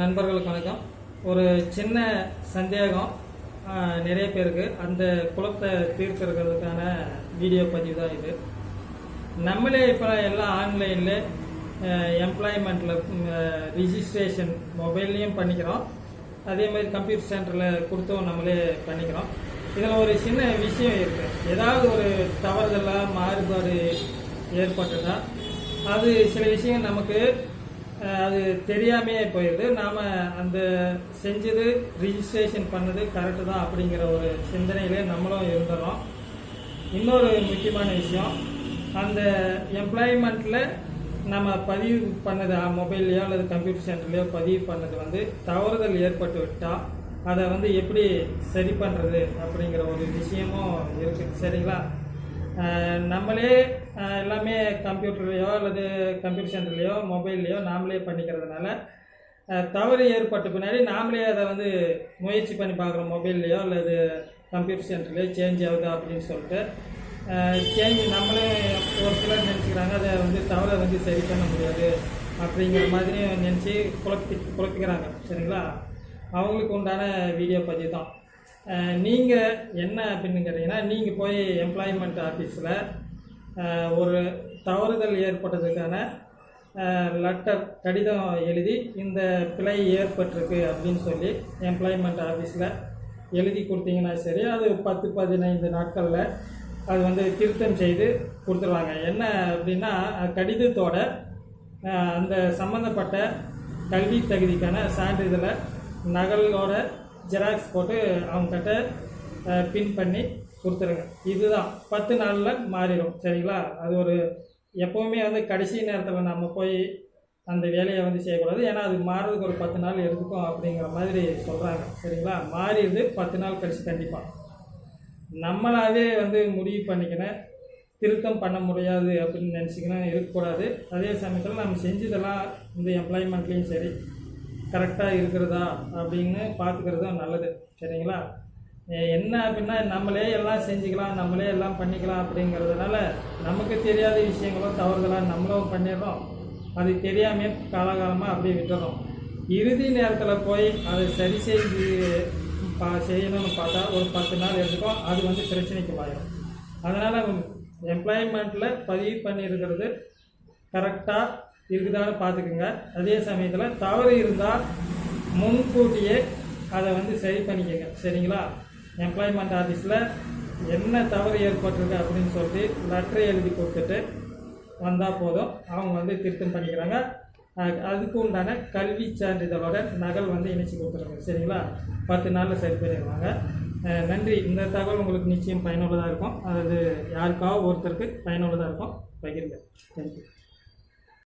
நண்பர்களுக்கு வணக்கம். ஒரு சின்ன சந்தேகம் நிறைய பேருக்கு. அந்த குழப்பத்தை தீர்க்கிறதுக்கான வீடியோ பதிவு தான் இது. நம்மளே இப்போ எல்லாம் ஆன்லைனில் எம்ப்ளாய்மெண்ட்டில் ரிஜிஸ்ட்ரேஷன் மொபைல்லையும் பண்ணிக்கிறோம். அதே மாதிரி கம்ப்யூட்டர் சென்டரில் கொடுத்தும் நம்மளே பண்ணிக்கிறோம். இதில் ஒரு சின்ன விஷயம் இருக்குது ஏதாவது ஒரு தவறுதலாக மாறுபாடு ஏற்பட்டதா அது சில விஷயம் நமக்கு அது தெரியாமையே போயிடுது நாம் அந்த செஞ்சது ரிஜிஸ்ட்ரேஷன் பண்ணது கரெக்டு தான் அப்படிங்கிற ஒரு சிந்தனையிலே நம்மளும் இருந்துடும் இன்னொரு முக்கியமான விஷயம் அந்த எம்ப்ளாய்மெண்ட்டில் நம்ம பதிவு பண்ணது மொபைல்லையோ அல்லது கம்ப்யூட்டர் சென்டர்லையோ பதிவு பண்ணது வந்து தவறுதல் ஏற்பட்டு விட்டால் அதை வந்து எப்படி சரி பண்ணுறது அப்படிங்கிற ஒரு விஷயமும் இருக்குது சரிங்களா? நம்மளே எல்லாமே கம்ப்யூட்டர்லேயோ அல்லது கம்ப்யூட்டர் சென்டர்லேயோ மொபைல்லையோ நாமளே பண்ணிக்கிறதுனால தவறு ஏற்பட்ட பின்னாடி நாமளே அதை வந்து முயற்சி பண்ணி பார்க்குறோம். மொபைல்லையோ அல்லது கம்ப்யூட்டர் சென்டர்லேயோ சேஞ்ச் ஆகுது அப்படின்னு சொல்லிட்டு சேஞ்ச் நம்மளே ஒரு சிலர் நினச்சிக்கிறாங்க. அதை வந்து தவறை வந்து சரி பண்ண முடியாது அப்படிங்கிற மாதிரி நினச்சி குழப்பி குழப்பிக்கிறாங்க. சரிங்களா? அவங்களுக்கு உண்டான வீடியோ பதிவு தான். நீங்கள் என்ன அப்படின்னு கேட்டிங்கன்னா நீங்கள் போய் எம்ப்ளாய்மெண்ட் ஆஃபீஸில் ஒரு தவறுதல் ஏற்பட்டதுக்கான லெட்டர் கடிதம் எழுதி இந்த பிழை ஏற்பட்டிருக்கு அப்படின்னு சொல்லி எம்ப்ளாய்மெண்ட் ஆஃபீஸில் எழுதி கொடுத்தீங்கன்னா சரி அது பத்து பதினைந்து நாட்களில் அது வந்து திருத்தம் செய்து கொடுத்துருவாங்க. என்ன அப்படின்னா கடிதத்தோட அந்த சம்மந்தப்பட்ட கல்வி தகுதிக்கான சான்றிதழை நகலோட ஜெராக்ஸ் போட்டு அவங்கக்கிட்ட பின் பண்ணி கொடுத்துருங்க. இதுதான். பத்து நாளில் மாறிடும். சரிங்களா? அது ஒரு எப்போவுமே வந்து கடைசி நேரத்தில் நம்ம போய் அந்த வேலையை வந்து செய்யக்கூடாது. ஏன்னா அது மாறுறதுக்கு ஒரு பத்து நாள் எடுத்துக்கும் அப்படிங்கிற மாதிரி சொல்கிறாங்க சரிங்களா? மாறிடுது பத்து நாள் கழிச்சு கண்டிப்பாக நம்மளாவே வந்து முடிவு பண்ணிக்கணும் திருத்தம் பண்ண முடியாது அப்படின்னு நினச்சிக்கணும் இருக்கக்கூடாது. அதே சமயத்தில் நம்ம செஞ்சதெல்லாம் இந்த எம்ப்ளாய்மெண்ட்லேயும் சரி கரெக்டாக இருக்கிறதா அப்படின்னு பார்த்துக்கிறதும் நல்லது. சரிங்களா? என்ன அப்படின்னா நம்மளே எல்லாம் செஞ்சுக்கலாம் நம்மளே எல்லாம் பண்ணிக்கலாம் அப்படிங்கிறதுனால நமக்கு தெரியாத விஷயங்களும் தவறுதலாக நம்மளும் பண்ணிடுறோம். அது தெரியாமே காலகாலமாக அப்படியே விட்டுறோம். இறுதி நேரத்தில் போய் அதை சரி செய்து பா செய்யணும்னு பார்த்தா ஒரு பத்து நாள் எடுத்துக்கும் அது வந்து பிரச்சனைக்கு மாறிடும். அதனால் எம்ப்ளாய்மெண்ட்டில் பதிவு பண்ணியிருக்கிறது கரெக்டாக இருக்குதான்னு பார்த்துக்குங்க. அதே சமயத்தில் தவறு இருந்தால் முன்கூட்டியே அதை வந்து சரி பண்ணிக்கங்க. சரிங்களா? எம்ப்ளாய்மெண்ட் ஆஃபீஸில் என்ன தவறு ஏற்பட்டிருக்கு அப்படின்னு சொல்லிட்டு லெட்டர் எழுதி கொடுத்துட்டு வந்தால் போதும். அவங்க வந்து திருத்தம் பண்ணிக்கிறாங்க. அதுக்கு உண்டான கல்வி சான்றிதழோட நகல் வந்து இணைச்சி கொடுத்துருங்க சரிங்களா? பத்து நாளில் சரி பண்ணிடுவாங்க. நன்றி. இந்த தகவல் உங்களுக்கு நிச்சயம் பயனுள்ளதாக இருக்கும். அது யாருக்காவது ஒருத்தருக்கு பயனுள்ளதாக இருக்கும். பகிருங்க. தேங்க்யூ